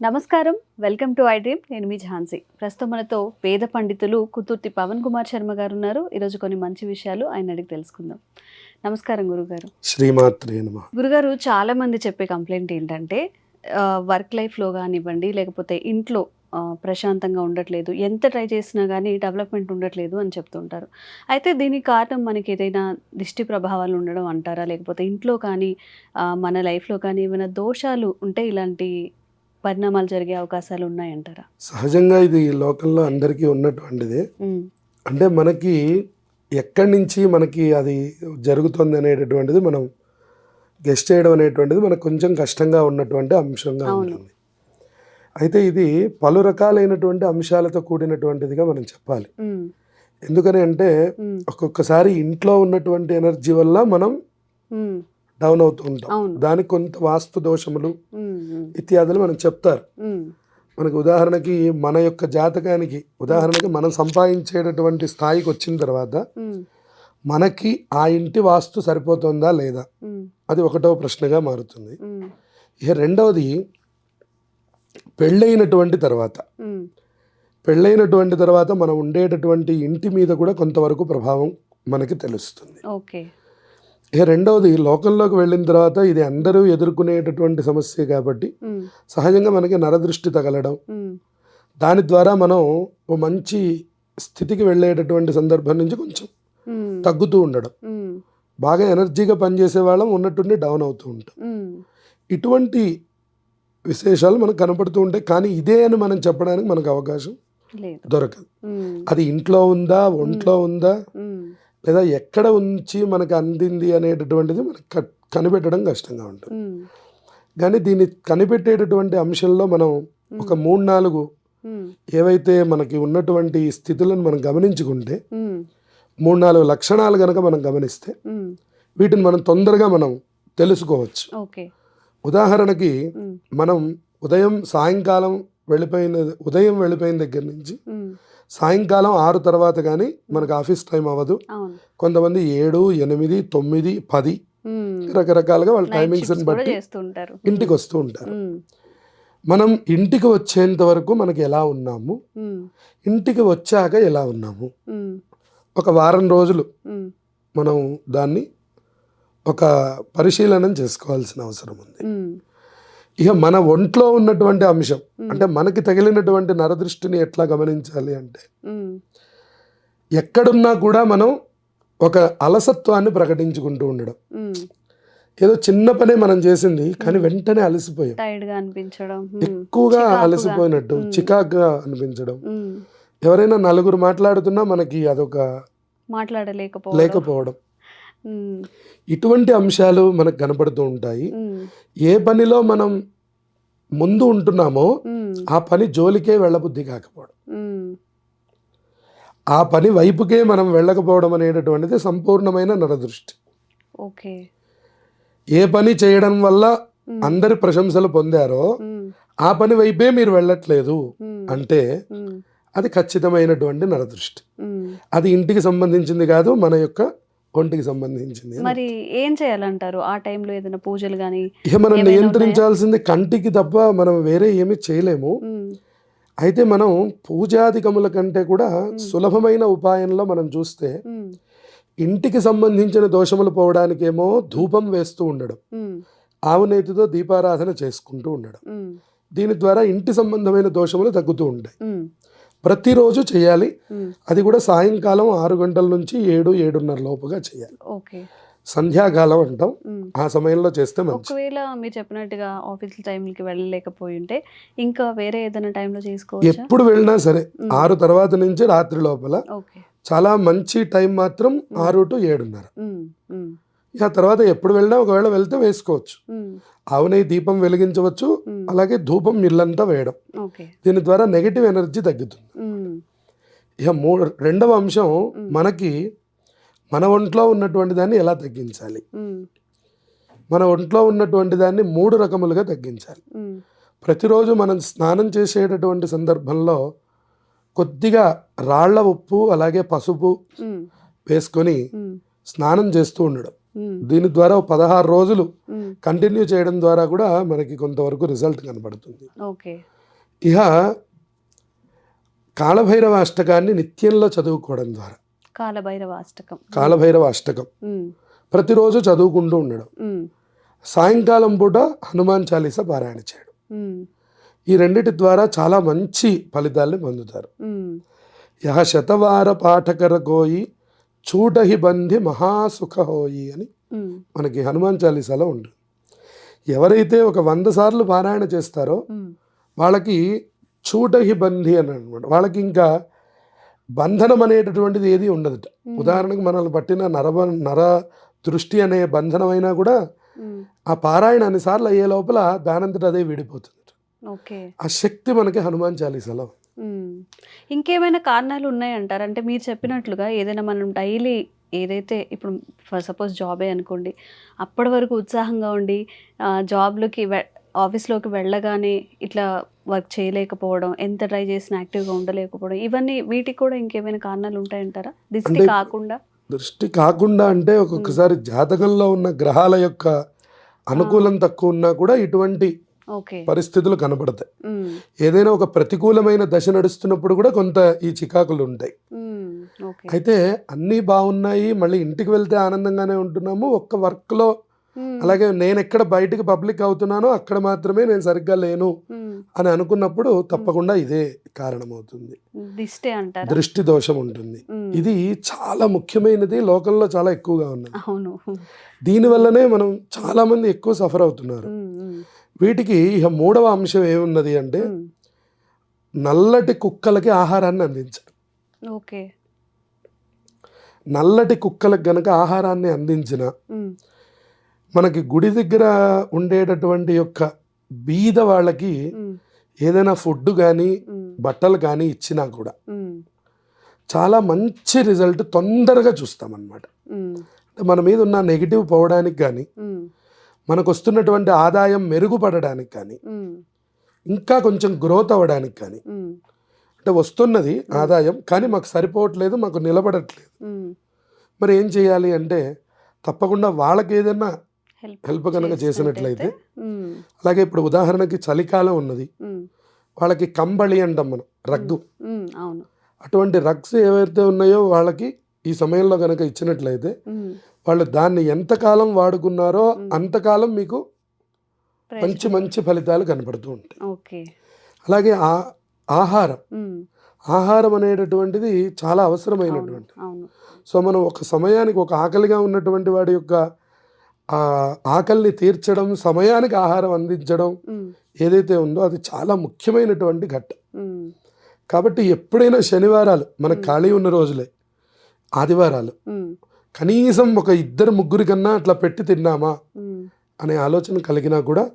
నమస్కారం. Welcome to I dream. నేను మీ ఝాన్సీ. ప్రస్తుతం మనతో వేద పండితులు కుతుర్తి పవన్ కుమార్ శర్మ గారు ఉన్నారు. ఈరోజు కొన్ని మంచి విషయాలు ఆయన అడిగి తెలుసుకుందాం. నమస్కారం గురుగారు. శ్రీమాత్రే గురుగారు చాలా మంది చెప్పే కంప్లైంట్ ఏంటంటే వర్క్ లైఫ్లో కానివ్వండి లేకపోతే ఇంట్లో ప్రశాంతంగా ఉండట్లేదు ఎంత ట్రై చేసినా కానీ డెవలప్మెంట్ ఉండట్లేదు అని చెప్తుంటారు అయితే దీనికి కారణం మనకి ఏదైనా దిష్టి ప్రభావాలు ఉండడం అంటారా? లేకపోతే ఇంట్లో కానీ మన లైఫ్లో కానీ ఏమైనా దోషాలు ఉంటే ఇలాంటి పరిణామాలు జరిగే అవకాశాలు ఉన్నాయంటారా? సహజంగా ఇది లోకంలో అందరికీ ఉన్నటువంటిది. అంటే మనకి ఎక్కడి నుంచి మనకి అది జరుగుతుంది అనేటటువంటిది మనం గెస్ట్ చేయడం అనేటువంటిది మనకు కొంచెం కష్టంగా ఉన్నటువంటి అంశంగా. ఉంటుంది. అయితే ఇది పలు రకాలైనటువంటి అంశాలతో కూడినటువంటిదిగా మనం చెప్పాలి. ఎందుకని అంటే ఒక్కొక్కసారి ఇంట్లో ఉన్నటువంటి ఎనర్జీ వల్ల మనం డౌన్ అవుతూ ఉంటాం. దానికి కొంత వాస్తు దోషములు ఇత్యాదులు మనకు చెప్తారు. మనకు ఉదాహరణకి మన యొక్క జాతకానికి ఉదాహరణకి మనం సంపాదించేటటువంటి స్థాయికి వచ్చిన తర్వాత మనకి ఆ ఇంటి వాస్తు సరిపోతుందా లేదా? అది ఒకటవ ప్రశ్నగా మారుతుంది. ఇక రెండవది పెళ్ళైనటువంటి తర్వాత. పెళ్ళైనటువంటి తర్వాత మనం ఉండేటటువంటి ఇంటి మీద కూడా కొంతవరకు ప్రభావం మనకి తెలుస్తుంది. ఓకే. ఇక రెండవది లోకంలోకి వెళ్ళిన తర్వాత ఇది అందరూ ఎదుర్కొనేటటువంటి సమస్య కాబట్టి సహజంగా మనకి నరదృష్టి తగలడం. దాని ద్వారా మనం ఓ మంచి స్థితికి వెళ్ళేటటువంటి సందర్భం నుంచి కొంచెం తగ్గుతూ ఉండడం. బాగా ఎనర్జీగా పనిచేసే వాళ్ళం ఉన్నట్టుండి డౌన్ అవుతూ ఉంటాం. ఇటువంటి విశేషాలు మనకు కనపడుతూ ఉంటాయి కానీ ఇదే అని మనం చెప్పడానికి మనకు అవకాశం దొరకదు. అది ఇంట్లో ఉందా ఒంట్లో ఉందా? లేదా ఎక్కడ ఉంచి మనకు అందింది అనేటటువంటిది మనకు కనిపెట్టడం కష్టంగా ఉంటుంది. కానీ దీన్ని కనిపెట్టేటటువంటి అంశంలో మనం ఒక మూడు నాలుగు ఏవైతే మనకి ఉన్నటువంటి స్థితులను మనం గమనించుకుంటే మూడు నాలుగు లక్షణాలు కనుక మనం గమనిస్తే వీటిని మనం తొందరగా మనం తెలుసుకోవచ్చు. ఉదాహరణకి మనం ఉదయం సాయంకాలం వెళ్ళిపోయిన ఉదయం వెళ్ళిపోయిన దగ్గర నుంచి సాయంకాలం ఆరు తర్వాత కానీ మనకు ఆఫీస్ టైం అవ్వదు. కొంతమంది ఏడు ఎనిమిది తొమ్మిది పది రకరకాలుగా వాళ్ళ కూడా బట్టి ఇంటికి వస్తూ ఉంటారు. మనం ఇంటికి వచ్చేంత వరకు మనకి ఎలా ఉన్నాము? ఇంటికి వచ్చాక ఎలా ఉన్నాము? ఒక వారం రోజులు మనం దాన్ని ఒక పరిశీలనం చేసుకోవాల్సిన అవసరం ఉంది. ఇక మన ఒంట్లో ఉన్నటువంటి అంశం అంటే మనకి తగిలినటువంటి నరదృష్టిని ఎట్లా గమనించాలి అంటే ఎక్కడున్నా కూడా మనం ఒక అలసత్వాన్ని ప్రకటించుకుంటూ ఉండడం. ఏదో చిన్న పనే మనం చేసింది కానీ వెంటనే అలసిపోయాం. అనిపించడం ఎక్కువగా. అలసిపోయినట్టు ఉమ్. చికాకుగా అనిపించడం. ఎవరైనా నలుగురు మాట్లాడుతున్నా మనకి అదొక మాట్లాడలేకపోవడం. లేకపోవడం. ఇటువంటి అంశాలు మనకు కనపడుతూ ఉంటాయి. ఏ పనిలో మనం ముందు ఉంటున్నామో ఆ పని జోలికే వెళ్ళబుద్ధి కాకపోవడం. ఆ పని వైపుకే మనం వెళ్ళకపోవడం అనేటటువంటిది సంపూర్ణమైన నరదృష్టి. ఓకే. ఏ పని చేయడం వల్ల అందరి ప్రశంసలు పొందారో ఆ పని వైపే మీరు వెళ్ళట్లేదు అంటే అది ఖచ్చితమైనటువంటి నరదృష్టి. అది ఇంటికి సంబంధించింది కాదు మన యొక్క ఒంటికి సంబంధించింది. మరి ఏం చేయాలంటారు? ఆ టైంలో ఏదైనా పూజలు కానీ మనం నియంత్రించాల్సింది కంటికి తప్ప మనం వేరే ఏమీ చేయలేము. అయితే మనం పూజాధికముల కంటే కూడా సులభమైన ఉపాయంలో మనం చూస్తే ఇంటికి సంబంధించిన దోషములు పోవడానికేమో ధూపం వేస్తూ ఉండడం. ఆవు నేతితో దీపారాధన చేసుకుంటూ ఉండడం. దీని ద్వారా ఇంటి సంబంధమైన దోషములు తగ్గుతూ ఉంటాయి. ప్రతిరోజు చేయాలి. అది కూడా సాయంకాలం ఆరు గంటల నుంచి ఏడు ఏడున్నర లోపుగా చేయాలి. ఓకే. సంధ్యాకాలం అంటాం. ఆ సమయంలో చేస్తే ఒకవేళ మీరు చెప్పినట్టుగా ఆఫీస్ టైంకి వెళ్ళలేకపోయి ఉంటే ఇంకా వేరే ఏదైనా టైంలో చేసుకోవచ్చా? ఎప్పుడు వెళ్ళినా సరే. ఆరు తర్వాత నుంచి రాత్రి లోపల చాలా మంచి టైం మాత్రం ఆరు టు ఏడున్నర. ఆ తర్వాత ఎప్పుడు వెళ్ళినా ఒకవేళ వెళ్తే వేసుకోవచ్చు. ఆవునే దీపం వెలిగించవచ్చు. అలాగే ధూపం ఇల్లంతా వేయడం. దీని ద్వారా నెగిటివ్ ఎనర్జీ తగ్గుతుంది. ఇక మూడు రెండవ అంశం. మనకి మన ఒంట్లో ఉన్నటువంటి దాన్ని ఎలా తగ్గించాలి? మన ఒంట్లో ఉన్నటువంటి దాన్ని మూడు రకములుగా తగ్గించాలి. ప్రతిరోజు మనం స్నానం చేసేటటువంటి సందర్భంలో కొద్దిగా రాళ్ళ ఉప్పు అలాగే పసుపు వేసుకొని స్నానం చేస్తూ ఉండడం. దీని ద్వారా పదహారు రోజులు కంటిన్యూ చేయడం ద్వారా కూడా మనకి కొంతవరకు రిజల్ట్ కనబడుతుంది. ఓకే ఇక కాళభైరవ అష్టకాన్ని నిత్యంలో చదువుకోవడం ద్వారా. కాలభైరవ అష్టకం కాళభైరవ అష్టకం ప్రతిరోజు చదువుకుంటూ ఉండడం. సాయంకాలం పూట హనుమాన్ చాలీసా పారాయణ చేయడం. ఈ రెండిటి ద్వారా చాలా మంచి ఫలితాల్ని పొందుతారు. యహ శతవార పాఠకర గోయి చూటహి బంధి మహాసుఖ హోయి అని మనకి హనుమాన్ చాలీసాలో ఉంటుంది ఎవరైతే ఒక వంద సార్లు పారాయణ చేస్తారో వాళ్ళకి చూటహి బంధి అని అనమాట వాళ్ళకి ఇంకా బంధనం అనేటటువంటిది ఏది ఉండదుట. ఉదాహరణకు మనల్ని పట్టిన నరబ నర దృష్టి అనే బంధనమైనా కూడా ఆ పారాయణ అన్నిసార్లు అయ్యే లోపల దానంతట అదే విడిపోతుంది ఓకే. ఆ శక్తి మనకి హనుమాన్ చాలీసాలో. ఇంకేమైనా కారణాలు ఉన్నాయంటారు? అంటే మీరు చెప్పినట్లుగా ఏదైనా మనం డైలీ ఏదైతే ఇప్పుడు సపోజ్ జాబే అనుకోండి అప్పటి వరకు ఉత్సాహంగా ఉండి ఆ, జాబ్లోకి ఆఫీస్లోకి వెళ్ళగానే ఇట్లా వర్క్ చేయలేకపోవడం ఎంత ట్రై చేసినా యాక్టివ్గా ఉండలేకపోవడం ఇవన్నీ వీటికి కూడా ఇంకేమైనా కారణాలు ఉంటాయంటారా దిష్టి కాకుండా? దృష్టి కాకుండా అంటే ఒక్కొక్కసారి జాతకంలో ఉన్న గ్రహాల యొక్క అనుకూలం తక్కువ ఉన్నా కూడా ఇటువంటి పరిస్థితులు కనబడతాయి. ఏదైనా ఒక ప్రతికూలమైన దశ నడుస్తున్నప్పుడు కూడా కొంత ఈ చికాకులు ఉంటాయి. అయితే అన్నీ బాగున్నాయి మళ్ళీ ఇంటికి వెళ్తే ఆనందంగానే ఉంటున్నాము. ఒక్క వర్క్లో. అలాగే నేను ఎక్కడ బయటికి పబ్లిక్ అవుతున్నానో అక్కడ మాత్రమే నేను సరిగ్గా లేను మ్మ్. అని అనుకున్నప్పుడు తప్పకుండా ఇదే కారణమవుతుంది దిష్టి అంటారా దృష్టి దోషం ఉంటుంది. ఇది చాలా ముఖ్యమైనది లోకంలో చాలా ఎక్కువగా ఉన్నది దీనివల్లనే మనం చాలా మంది ఎక్కువ సఫర్ అవుతున్నారు. వీటికి ఇక మూడవ అంశం ఏమున్నది అంటే. నల్లటి కుక్కలకి ఆహారాన్ని అందించడం ఓకే నల్లటి కుక్కలకు గనక ఆహారాన్ని అందించిన. మనకి గుడి దగ్గర ఉండేటటువంటి యొక్క బీద వాళ్ళకి. ఏదైనా ఫుడ్ కానీ. బట్టలు కానీ ఇచ్చినా కూడా. చాలా మంచి రిజల్ట్ తొందరగా చూస్తామన్నమాట మ్మ్. అంటే మన మీద ఉన్న నెగిటివ్ పోవడానికి కానీ. మనకు వస్తున్నటువంటి ఆదాయం మెరుగుపడడానికి కానీ. ఇంకా కొంచెం గ్రోత్ అవ్వడానికి కానీ. అంటే వస్తున్నది ఆదాయం కానీ మాకు సరిపోవట్లేదు మాకు నిలబడట్లేదు. మరి ఏం చేయాలి అంటే తప్పకుండా వాళ్ళకి ఏదైనా హెల్ప్ కనుక చేసినట్లయితే. అలాగే ఇప్పుడు ఉదాహరణకి చలికాలం ఉన్నది. వాళ్ళకి కంబళి అంటాం మనం రగ్గు. అవును అటువంటి రగ్స్ ఏవైతే ఉన్నాయో వాళ్ళకి ఈ సమయంలో కనుక ఇచ్చినట్లయితే. వాళ్ళు దాన్ని ఎంతకాలం వాడుకున్నారో. అంతకాలం మీకు మంచి. మంచి ఫలితాలు కనపడుతూ ఉంటాయి ఓకే అలాగే ఆ ఆహారం. ఆహారం అనేటటువంటిది చాలా అవసరమైనటువంటి సో మనం ఒక సమయానికి ఒక ఆకలిగా ఉన్నటువంటి వాడి యొక్క ఆ ఆకలిని తీర్చడం సమయానికి ఆహారం అందించడం. ఏదైతే ఉందో అది చాలా ముఖ్యమైనటువంటి ఘట్టం. కాబట్టి ఎప్పుడైనా శనివారాలు మనకు. ఖాళీ ఉన్న రోజులే ఆదివారాలు. కనీసం ఒక ఇద్దరు ముగ్గురి కన్నా అట్లా పెట్టి తిన్నామా. అనే ఆలోచన కలిగినా కూడా.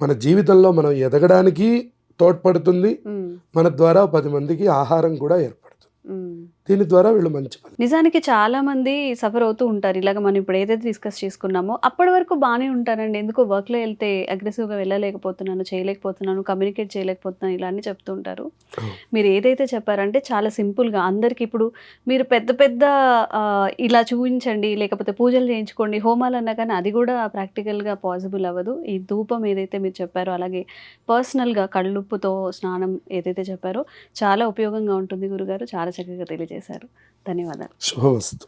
మన జీవితంలో మనం ఎదగడానికి తోడ్పడుతుంది. మన ద్వారా పది మందికి ఆహారం కూడా ఏర్పడుతుంది. దీని ద్వారా వీళ్ళు మంచి నిజానికి చాలా మంది సఫర్ అవుతూ ఉంటారు. ఇలాగ మనం ఇప్పుడు ఏదైతే డిస్కస్ చేసుకున్నామో అప్పటి వరకు బాగానే ఉంటారండి. ఎందుకో వర్క్లో వెళ్తే అగ్రెసివ్గా వెళ్ళలేకపోతున్నాను చేయలేకపోతున్నాను కమ్యూనికేట్ చేయలేకపోతున్నాను ఇలా అని చెప్తూ ఉంటారు. మీరు ఏదైతే చెప్పారంటే చాలా సింపుల్గా అందరికి ఇప్పుడు మీరు పెద్ద పెద్ద ఇలా చూపించండి లేకపోతే పూజలు చేయించుకోండి హోమాలు అన్నా కానీ అది కూడా ప్రాక్టికల్గా పాసిబుల్ అవ్వదు. ఈ ధూపం ఏదైతే మీరు చెప్పారో అలాగే పర్సనల్గా కళ్ళుప్పుతో స్నానం ఏదైతే చెప్పారో చాలా ఉపయోగంగా ఉంటుంది గురుగారు. చాలా చక్కగా చేశారు ధన్యవాదాలు శుభవస్తు